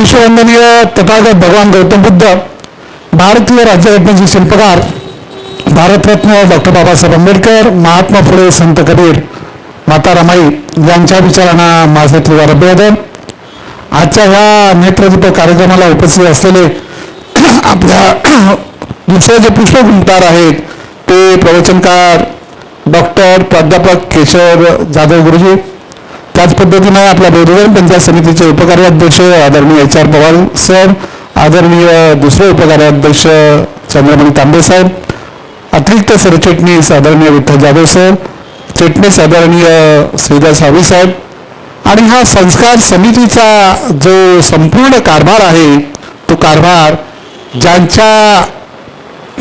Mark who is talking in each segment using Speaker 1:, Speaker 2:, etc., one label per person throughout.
Speaker 1: विश्ववंदनीय तथागत भगवान गौतम बुद्ध भारतीय राज्यघटनेचे शिल्पकार भारतरत्न डॉक्टर बाबासाहेब आंबेडकर महात्मा फुले संत कबीर माता रमाई यांच्या विचारांना माझे त्रिवार अभिवादन आजच्या ह्या नेत्रदीप कार्यक्रमाला उपस्थित असलेले आपल्या दुसरे जे पुष्पगुंतार आहेत ते प्रवचनकार डॉक्टर प्राध्यापक केशव जाधव गुरुजी त्याच पद्धतीनं आपल्या बौद्धधर्म पंचायत समितीचे उपकार्याध्यक्ष आदरणीय एच आर पवार सर आदरणीय दुसरे उपकार्याध्यक्ष चंद्रमणी तांबे साहेब अतिरिक्त सरचिटणीस आदरणीय विठ्ठल जाधव सर चिटणीस आदरणीय श्रीधर सावी साहेब आणि हा संस्कार समितीचा जो संपूर्ण कारभार आहे तो कारभार ज्यांच्या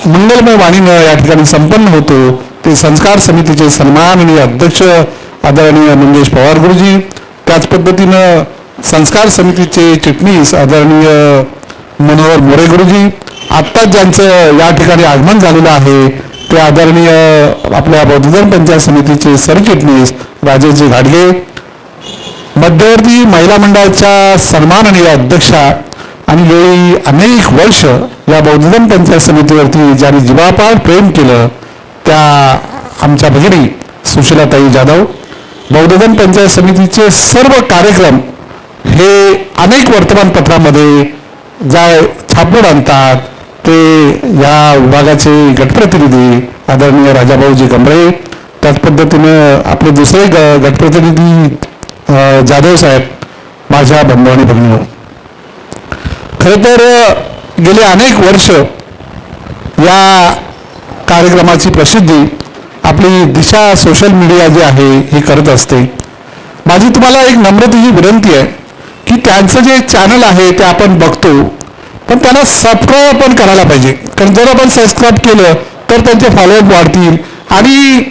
Speaker 1: मंगलमय वाणीनं या ठिकाणी संपन्न होतो ते संस्कार समितीचे सन्माननीय अध्यक्ष आदरणीय मंगेश पवार गुरुजी त्याच पद्धतीनं संस्कार समितीचे चिटणीस आदरणीय मनोहर मोरे गुरुजी आत्ताच ज्यांचं या ठिकाणी आगमन झालेलं आहे ते आदरणीय आपल्या बौद्धधर्म पंचायत समितीचे सरचिटणीस राजेशजी घाडगे मध्यवर्ती महिला मंडळाच्या सन्माननीय अध्यक्षा आणि गेली अनेक वर्ष या बौद्धधन पंचायत समितीवरती ज्यांनी जीवापाड प्रेम केलं त्या आमच्या भगिनी सुशीलाताई जाधव बौद्धधन पंचायत समितीचे सर्व कार्यक्रम हे अनेक वर्तमानपत्रामध्ये जा छापून आणतात. ते या विभागाचे गटप्रतिनिधी आदरणीय राजाभाऊजी गंभरे त्याच पद्धतीनं आपले दुसरे ग गटप्रतिनिधी जाधव साहेब माझ्या बंधू आणि भगिनी खरं तर गेली अनेक वर्ष या कार्यक्रमाची प्रसिद्धी आपली दिशा सोशल मीडिया जे आहे हे करत असते. माझी तुम्हाला एक नम्रतेची विनंती आहे की त्यांचं जे चॅनल आहे ते आपण बघतो पण त्यांना सबस्क्राईब पण करायला पाहिजे. कारण जर आपण सबस्क्राईब केलं तर त्यांचे फॉलोअप वाढतील. आणि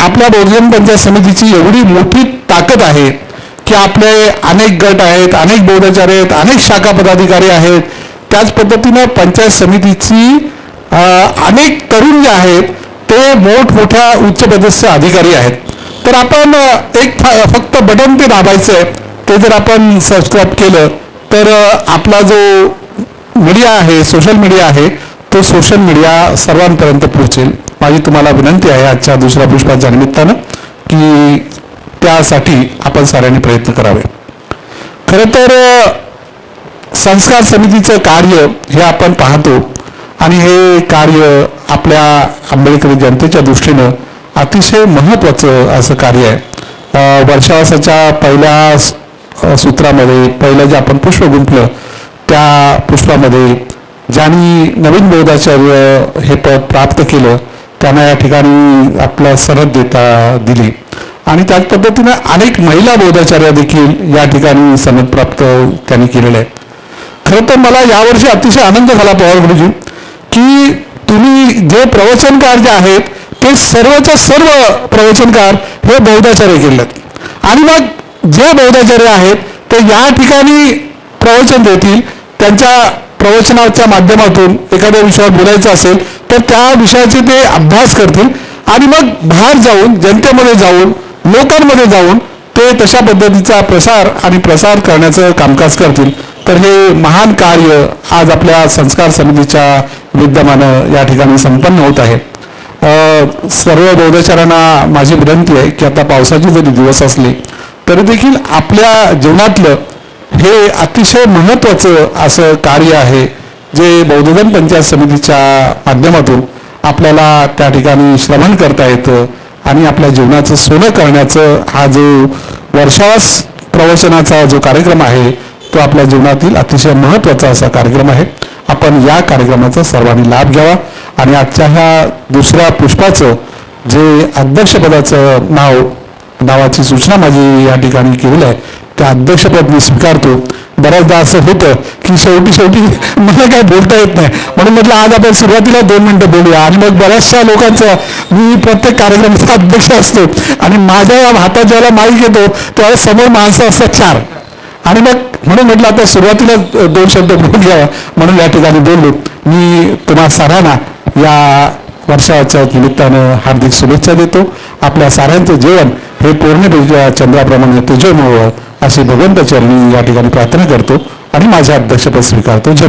Speaker 1: आपल्या बहुजन पंचायत समितीची एवढी मोठी ताकद आहे की आपले अनेक गट आहेत अनेक बोधाचार्य आहेत अनेक शाखा पदाधिकारी आहेत. त्याच पद्धतीनं पंचायत समितीची अनेक तरुण जे आहेत ते मोठमोठ्या उच्च पदस्थ अधिकारी आहेत. तर आपण एक फक्त बटन ते दाबायचं आहे ते जर आपण सबस्क्राईब केलं तर आपला जो मीडिया आहे सोशल मीडिया आहे तो सोशल मीडिया सर्वांपर्यंत पोहोचेल. माझी तुम्हाला विनंती आहे आजच्या दुसऱ्या पुष्पाच्या निमित्तानं की त्यासाठी आपण साऱ्यांनी प्रयत्न करावे. खरं तर संस्कार समितीचं कार्य हे आपण पाहतो आणि हे कार्य आपल्या आंबेडकरी जनतेच्या दृष्टीनं अतिशय महत्त्वाचं असं कार्य आहे. वर्षावासाच्या पहिल्या सूत्रामध्ये पहिलं जे आपण पुष्प गुंपलं त्या पुष्पामध्ये ज्यांनी नवीन बौद्धाचार्य हे पद प्राप्त केलं त्यांना या ठिकाणी आपला सरद देता दिली. आणि त्याच पद्धतीनं अनेक महिला बोधाचार्य देखील या ठिकाणी सनद प्राप्त त्यांनी केलेले आहे. खरं तर मला यावर्षी अतिशय आनंद झाला पवार गुरुजी. की तुम्ही जे प्रवचनकार जे आहेत ते सर्वच्या सर्व प्रवचनकार हे बौद्धाचार्य केलेत. आणि मग जे बौद्धाचार्य आहेत ते या ठिकाणी प्रवचन देतील त्यांच्या प्रवचनाच्या माध्यमातून एखाद्या विषयावर बोलायचं असेल तर त्या विषयाचे ते अभ्यास करतील. आणि मग बाहेर जाऊन जनतेमध्ये जाऊन लोकांमध्ये जाऊन ते तशा पद्धतीचा प्रसार आणि प्रसार करण्याचं कामकाज करतील. तर हे महान कार्य आज आपल्या संस्कार समितीच्या विद्यमानं या ठिकाणी संपन्न होत आहे. सर्व बौद्धचारांना माझी विनंती आहे की आता पावसाचे जरी दिवस असले तरी देखील आपल्या जीवनातलं हे अतिशय महत्त्वाचं असं कार्य आहे जे बौद्धधन पंचायत समितीच्या माध्यमातून आपल्याला त्या ठिकाणी श्रवण करता येतं आणि आपल्या जीवनाचं सोनं करण्याचं हा जो वर्षावास प्रवचनाचा जो कार्यक्रम आहे तो आपल्या जीवनातील अतिशय महत्त्वाचा असा कार्यक्रम आहे. आपण या कार्यक्रमाचा सर्वांनी लाभ घ्यावा. आणि आजच्या ह्या दुसऱ्या पुष्पाचं जे अध्यक्षपदाचं नाव नावाची सूचना माझी या ठिकाणी केलेली आहे त्या अध्यक्षपद मी स्वीकारतो. बऱ्याचदा असं होतं की शेवटी शेवटी मला काय बोलता येत नाही. म्हणून म्हटलं आज आपण सुरुवातीला दोन मिनटं बोलूया. आणि मग बऱ्याचशा लोकांचं मी प्रत्येक कार्यक्रमाचा अध्यक्ष असतो. आणि माझ्या हातात ज्यावेळेला माईक येतो त्यावेळेस समोर माणसं असतात चार. आणि मग म्हणून म्हटलं आता सुरुवातीला दोन शब्द बोलून घ्यावा म्हणून या ठिकाणी बोललो. मी तुम्हा सारांना या वर्षाच्या निमित्तानं हार्दिक शुभेच्छा देतो. आपल्या साऱ्यांचं जेवण हे पौर्णिमेच्या चंद्राप्रमाणे तेजोमय अशी भगवंत चरणी या ठिकाणी प्रार्थना करतो आणि माझ्या अध्यक्षपद स्वीकारतो. जय